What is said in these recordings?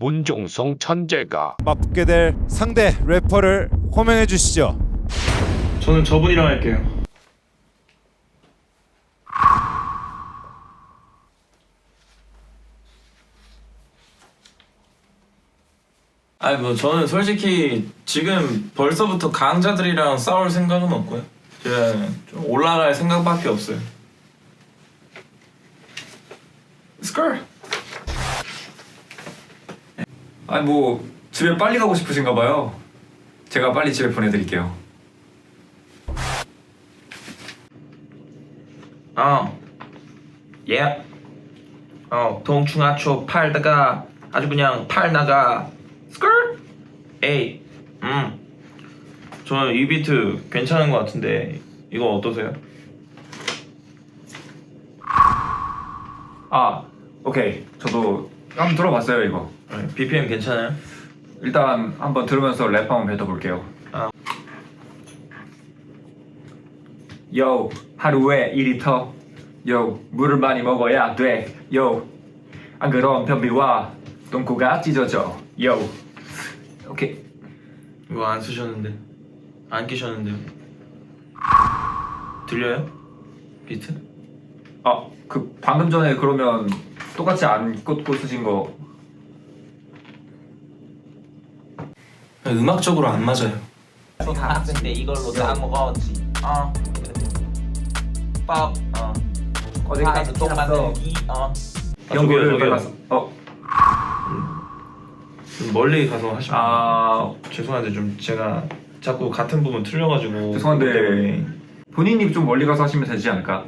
문종성 천재가 맞붙게 될 상대 래퍼를 호명해 주시죠. 저는 저분이랑 할게요. 아니 뭐 저는 솔직히 지금 벌써부터 강자들이랑 싸울 생각은 없고요. 제가 좀 올라갈 생각밖에 없어요. 스컬. 아니 뭐 집에 빨리 가고 싶으신가 봐요. 제가 빨리 집에 보내드릴게요. 어. 예. 어, 동충하초 팔다가 아주 그냥 팔 나가. 스컬. 에이. 음. 저는 이 비트 괜찮은 것 같은데 이거 어떠세요? 아 오케이 저도 한번 들어봤어요 이거. 네, BPM 괜찮아요? 일단 한번 들으면서 랩 한번 뱉어볼게요. 아. 요 하루에 2리터 요 물을 많이 먹어야 돼 요 안 그럼 변비와 똥꼬가 찢어져 요 오케이 이거 안 쓰셨는데 안 끼셨는데요? 들려요? 비트? 아그 방금 전에 그러면 똑같이 안 꽂고 쓰신 거 음악적으로 안 맞아요. 초등학생 때 이걸로 따먹었지. 어. 뻑, 어. 어디까지 파에서 똥 만드는 기, 어? 연구를 저기요, 어. 좀 멀리 가서 하시면 아 죄송한데 좀 제가 자꾸 같은 부분 틀려가지고. 죄송한데. 때문에 본인이 좀 멀리 가서 하시면 되지 않을까?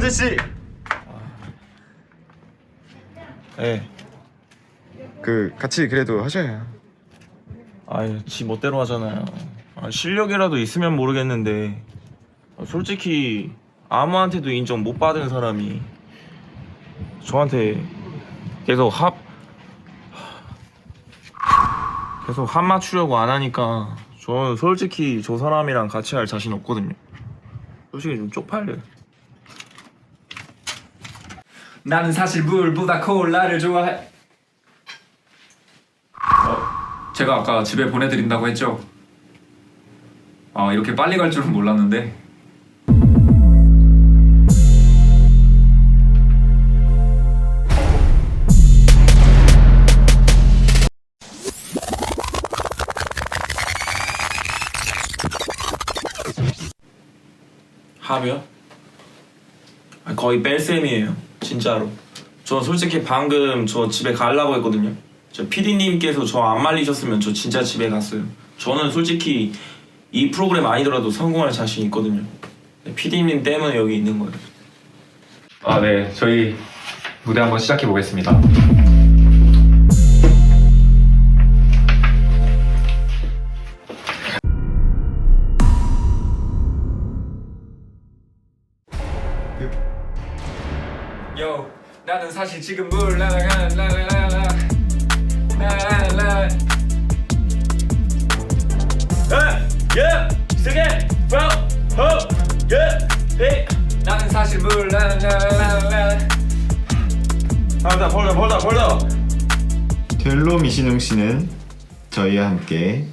천재 씨. 네. 그 같이 그래도 하셔야. 아유 지 멋대로 하잖아요 아, 실력이라도 있으면 모르겠는데 아, 솔직히 아무한테도 인정 못 받은 사람이 저한테 계속 합 계속 합 맞추려고 안 하니까 저는 솔직히 저 사람이랑 같이 할 자신 없거든요 솔직히 좀 쪽팔려요 나는 사실 물보다 콜라를 좋아해. 어, 제가 아까 집에 보내드린다고 했죠. 아 이렇게 빨리 갈 줄은 몰랐는데. 합이요? 아, 거의 뺄셈이에요 진짜로. 저 솔직히 방금 저 집에 가려고 했거든요. 저 PD님께서 저 안 말리셨으면 저 진짜 집에 갔어요. 저는 솔직히 이 프로그램 아니더라도 성공할 자신 있거든요. PD님 때문에 여기 있는 거예요. 아 네, 저희 무대 한번 시작해 보겠습니다. 요, 나는 사실 지금 물 라라라라라라 라라라 예! 세게! 호! 예! 네! 나는 사실 물 라라라라라 하나 벌다 벌다 벌다 델로 미신웅 씨는 저희와 함께